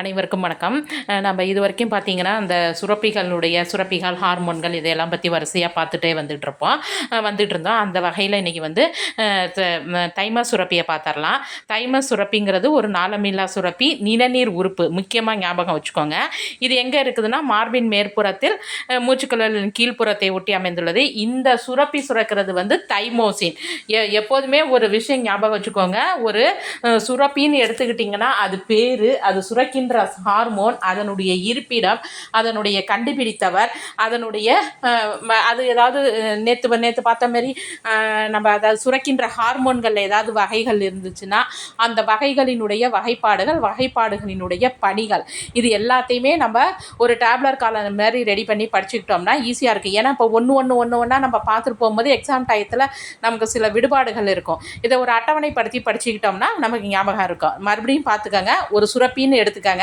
அனைவருக்கும் வணக்கம். நம்ம இது வரைக்கும் பார்த்தீங்கன்னா அந்த சுரப்பிகளுடைய சுரப்பிகள் ஹார்மோன்கள் இதையெல்லாம் பற்றி வரிசையாக பார்த்துட்டே வந்துட்டு இருப்போம். வந்துட்டு இருந்தோம். அந்த வகையில் இன்றைக்கி வந்து தைம சுரப்பியை பார்த்துடலாம். தைம சுரப்பிங்கிறது ஒரு நாளமில்லா சுரப்பி நிணநீர் உறுப்பு முக்கியமாக ஞாபகம் வச்சுக்கோங்க. இது எங்கே இருக்குதுன்னா மார்பின் மேற்புறத்தில் மூச்சுக்குழலின் கீழ்ப்புறத்தை ஒட்டி அமைந்துள்ளது. இந்த சுரப்பி சுரக்கிறது வந்து தைமோசின். எ எப்போதுமே ஒரு விஷயம் ஞாபகம் வச்சுக்கோங்க. ஒரு சுரப்பின்னு எடுத்துக்கிட்டிங்கன்னா அது பேர் அது சுரக்கின்ற ஹார்மோன் அதனுடைய இருப்பிடம் அதனுடைய கண்டுபிடித்தவர் அதனுடைய அது ஏதாவது நேற்று நேற்று பார்த்த மாதிரி நம்ம அதாவது சுரக்கின்ற ஹார்மோன்களில் ஏதாவது வகைகள் இருந்துச்சுன்னா அந்த வகைகளினுடைய வகைப்பாடுகள் வகைப்பாடுகளினுடைய பணிகள் இது எல்லாத்தையுமே நம்ம ஒரு டேப்லர் காலம் மாதிரி ரெடி பண்ணி படிச்சுக்கிட்டோம்னா ஈஸியாக இருக்குது ஏன்னா இப்போ ஒன்று ஒன்று ஒன்று ஒன்றா நம்ம பார்த்துட்டு போகும்போது எக்ஸாம் டயத்தில் நமக்கு சில விடுபாடுகள் இருக்கும். இதை ஒரு அட்டவணைப்படுத்தி படிச்சுக்கிட்டோம்னா நமக்கு ஞாபகம் இருக்கும். மறுபடியும் பார்த்துக்கோங்க ஒரு சுரப்பின்னு எடுத்துக்கங்க.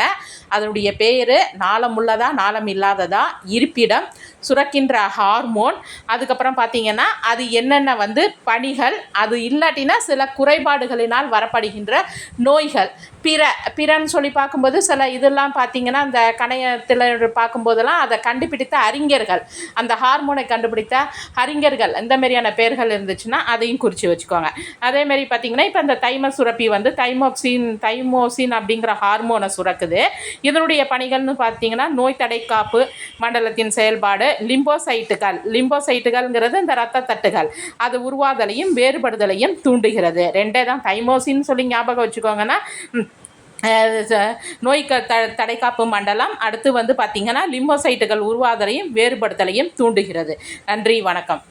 அதனுடைய பேர் நாளமுள்ளதா நாளம் இல்லாததா இருப்பிடம் சுரக்கின்ற ஹார்மோன். அதுக்கப்புறம் பார்த்தீங்கன்னா அது என்னென்ன வந்து பணிகள் அது இல்லாட்டினா சில குறைபாடுகளினால் வரப்படுகின்ற நோய்கள். பிற பிறன்னு சொல்லி பார்க்கும்போது சில இதெல்லாம் பார்த்தீங்கன்னா அந்த கணையத்தில் பார்க்கும்போதெல்லாம் அதை கண்டுபிடித்த அறிஞர்கள். அந்த ஹார்மோனை கண்டுபிடித்த அறிஞர்கள் இந்த மாதிரியான பேர்கள் இருந்துச்சுன்னா அதையும் குறித்து வச்சுக்கோங்க. அதே மாதிரி இப்போ இந்த தைம சுரப்பி வந்து தைமோக்சின் தைமோசின் அப்படிங்கிற ஹார்மோனை சுரக்குது. இதனுடைய பணிகள்னு பார்த்தீங்கன்னா நோய் காப்பு மண்டலத்தின் செயல்பாடு லிம்போசைட்டுகள். லிம்போசைட்டுகள்ங்கிறது இந்த ரத்த தட்டுகள். அது உருவாதலையும் வேறுபடுதலையும் தூண்டுகிறது. ரெண்டே தான். தைமோசின்னு சொல்லி ஞாபகம் வச்சுக்கோங்கன்னா நோய் க த தடைக்காப்பு மண்டலம் அடுத்து வந்து பார்த்திங்கன்னா லிம்போசைட்டுகள் உருவாதலையும் வேறுபடுத்தலையும் தூண்டுகிறது. நன்றி வணக்கம்.